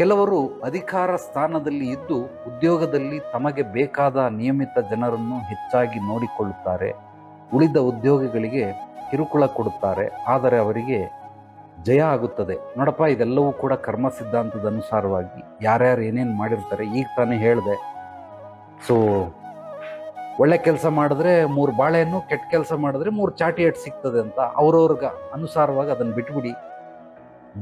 ಕೆಲವರು ಅಧಿಕಾರ ಸ್ಥಾನದಲ್ಲಿ ಇದ್ದು ಉದ್ಯೋಗದಲ್ಲಿ ತಮಗೆ ಬೇಕಾದ ನಿಯಮಿತ ಜನರನ್ನು ಹೆಚ್ಚಾಗಿ ನೋಡಿಕೊಳ್ಳುತ್ತಾರೆ. ಉಳಿದ ಉದ್ಯೋಗಿಗಳಿಗೆ ಕಿರುಕುಳ ಕೊಡುತ್ತಾರೆ. ಆದರೆ ಅವರಿಗೆ ಜಯ ಆಗುತ್ತದೆ. ನೋಡಪ್ಪ, ಇದೆಲ್ಲವೂ ಕೂಡ ಕರ್ಮ ಸಿದ್ಧಾಂತದ ಅನುಸಾರವಾಗಿ. ಯಾರ್ಯಾರು ಏನೇನು ಮಾಡಿರ್ತಾರೆ, ಈಗ ತಾನೇ ಹೇಳಿದೆ. ಸೊ ಒಳ್ಳೆ ಕೆಲಸ ಮಾಡಿದ್ರೆ ಮೂರು ಬಾಳೆಹಣ್ಣು, ಕೆಟ್ಟ ಕೆಲಸ ಮಾಡಿದ್ರೆ ಮೂರು ಚಾಟಿ ಏಟ್ ಸಿಗ್ತದೆ ಅಂತ ಅವ್ರವ್ರಿಗೆ ಅನುಸಾರವಾಗಿ ಅದನ್ನು ಬಿಟ್ಬಿಡಿ.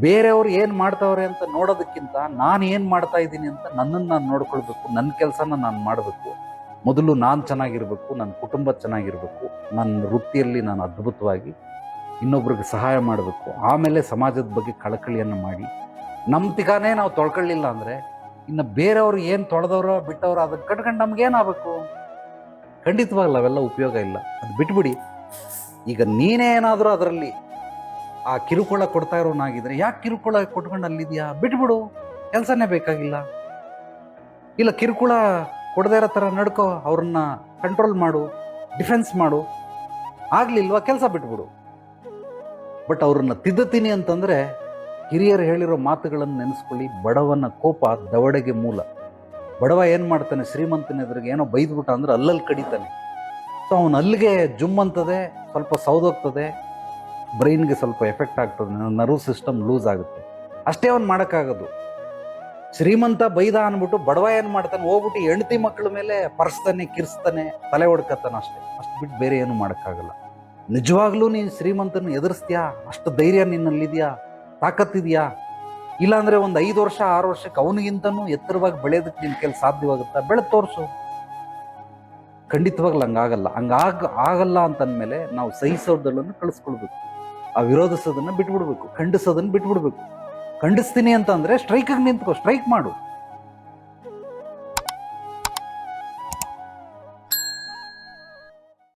ಬೇರೆಯವ್ರು ಏನು ಮಾಡ್ತಾವ್ರೆ ಅಂತ ನೋಡೋದಕ್ಕಿಂತ ನಾನು ಏನು ಮಾಡ್ತಾ ಇದ್ದೀನಿ ಅಂತ ನನ್ನನ್ನು ನಾನು ನೋಡ್ಕೊಳ್ಬೇಕು ನನ್ನ ಕೆಲಸನ ನಾನು ಮಾಡಬೇಕು. ಮೊದಲು ನಾನು ಚೆನ್ನಾಗಿರ್ಬೇಕು ನನ್ನ ಕುಟುಂಬ ಚೆನ್ನಾಗಿರ್ಬೇಕು ನನ್ನ ವೃತ್ತಿಯಲ್ಲಿ ನಾನು ಅದ್ಭುತವಾಗಿ ಇನ್ನೊಬ್ರಿಗೆ ಸಹಾಯ ಮಾಡಬೇಕು. ಆಮೇಲೆ ಸಮಾಜದ ಬಗ್ಗೆ ಕಳಕಳಿಯನ್ನು ಮಾಡಿ. ನಮ್ಮ ತಿಗಾನೇ ನಾವು ತೊಳ್ಕೊಳ್ಳಿಲ್ಲ ಅಂದರೆ ಇನ್ನು ಬೇರೆಯವರು ಏನು ತೊಳೆದವ್ರೋ ಬಿಟ್ಟವ್ರೋ ಅದನ್ನು ಕಟ್ಕೊಂಡು ನಮಗೇನಾಗಬೇಕು ಖಂಡಿತವಾಗಲ್ಲ ಅವೆಲ್ಲ ಉಪಯೋಗ ಇಲ್ಲ. ಅದು ಬಿಟ್ಬಿಡಿ. ಈಗ ನೀನೇ ಏನಾದರೂ ಅದರಲ್ಲಿ ಆ ಕಿರುಕುಳ ಕೊಡ್ತಾ ಇರೋನಾಗಿದ್ರೆ ಯಾಕೆ ಕಿರುಕುಳ ಕೊಟ್ಕೊಂಡು ಅಲ್ಲಿದ್ಯಾ? ಬಿಟ್ಬಿಡು. ಕೆಲಸನೇ ಬೇಕಾಗಿಲ್ಲ. ಇಲ್ಲ, ಕಿರುಕುಳ ಕೊಡದೇ ಇರೋ ಥರ ನಡ್ಕೋ. ಅವ್ರನ್ನ ಕಂಟ್ರೋಲ್ ಮಾಡು ಡಿಫೆನ್ಸ್ ಮಾಡು. ಆಗಲಿಲ್ವ? ಕೆಲಸ ಬಿಟ್ಬಿಡು. ಬಟ್ ಅವ್ರನ್ನ ತಿದ್ದುತ್ತೀನಿ ಅಂತಂದರೆ ಹಿರಿಯರು ಹೇಳಿರೋ ಮಾತುಗಳನ್ನು ನೆನೆಸ್ಕೊಳ್ಳಿ. ಬಡವನ ಕೋಪ ದವಡೆಗೆ ಮೂಲ. ಬಡವ ಏನು ಮಾಡ್ತಾನೆ? ಶ್ರೀಮಂತನ ಎದುರಿಗೆ ಏನೋ ಬೈದ್ಬಿಟ್ಟ ಅಂದ್ರೆ ಅಲ್ಲಲ್ಲಿ ಕಡಿತಾನೆ. ಸೊ ಅವನು ಅಲ್ಲಿಗೆ ಜುಮ್ಮಂತದೆ ಸ್ವಲ್ಪ ಸೌದೋಗ್ತದೆ. ಬ್ರೈನ್ಗೆ ಸ್ವಲ್ಪ ಎಫೆಕ್ಟ್ ಆಗ್ತದೆ ನರ್ವ್ ಸಿಸ್ಟಮ್ ಲೂಸ್ ಆಗುತ್ತೆ. ಅಷ್ಟೇ ಅವ್ನು ಮಾಡೋಕ್ಕಾಗೋದು. ಶ್ರೀಮಂತ ಬೈದ ಅಂದ್ಬಿಟ್ಟು ಬಡವ ಏನು ಮಾಡ್ತಾನೆ, ಹೋಗ್ಬಿಟ್ಟು ಹೆಂಡತಿ ಮಕ್ಕಳ ಮೇಲೆ ಪರ್ಸ್ತಾನೆ, ಕಿರ್ಸ್ತಾನೆ, ತಲೆ ಹೊಡ್ಕತ್ತಾನೆ ಅಷ್ಟೇ. ಅಷ್ಟು ಬಿಟ್ಟು ಬೇರೆ ಏನು ಮಾಡೋಕ್ಕಾಗಲ್ಲ. ನಿಜವಾಗ್ಲೂ ನೀನು ಶ್ರೀಮಂತನ ಎದುರಿಸ್ತೀಯಾ? ಅಷ್ಟು ಧೈರ್ಯ ನಿನ್ನಲ್ಲಿದೆಯಾ? ತಾಕತ್ತಿದೆಯಾ? ಇಲ್ಲಾಂದರೆ ಒಂದು ಐದು ವರ್ಷ, ಆರು ವರ್ಷಕ್ಕೆ ಅವನಿಗಿಂತನೂ ಎತ್ತರವಾಗಿ ಬೆಳೆಯೋದಕ್ಕೆ ನಿನ್ನ ಕೆಲಸ ಸಾಧ್ಯವಾಗುತ್ತಾ? ಬೆಳೆದು ತೋರಿಸು. ಖಂಡಿತವಾಗ್ಲೂ ಹಂಗಾಗಲ್ಲ ಹಂಗಾಗ ಆಗಲ್ಲ ಅಂತಂದ್ಮೇಲೆ ನಾವು ಸಹಿಸೋದನ್ನು ಕಳಿಸ್ಕೊಳ್ಬೇಕು. ಆ ವಿರೋಧಿಸೋದನ್ನ ಬಿಟ್ಬಿಡ್ಬೇಕು. ಖಂಡಿಸೋದನ್ನ ಬಿಟ್ಬಿಡ್ಬೇಕು. ಖಂಡಿಸ್ತೀನಿ ಅಂತಂದ್ರೆ ಸ್ಟ್ರೈಕಿಗೆ ನಿಂತ್ಕೋ ಸ್ಟ್ರೈಕ್ ಮಾಡು.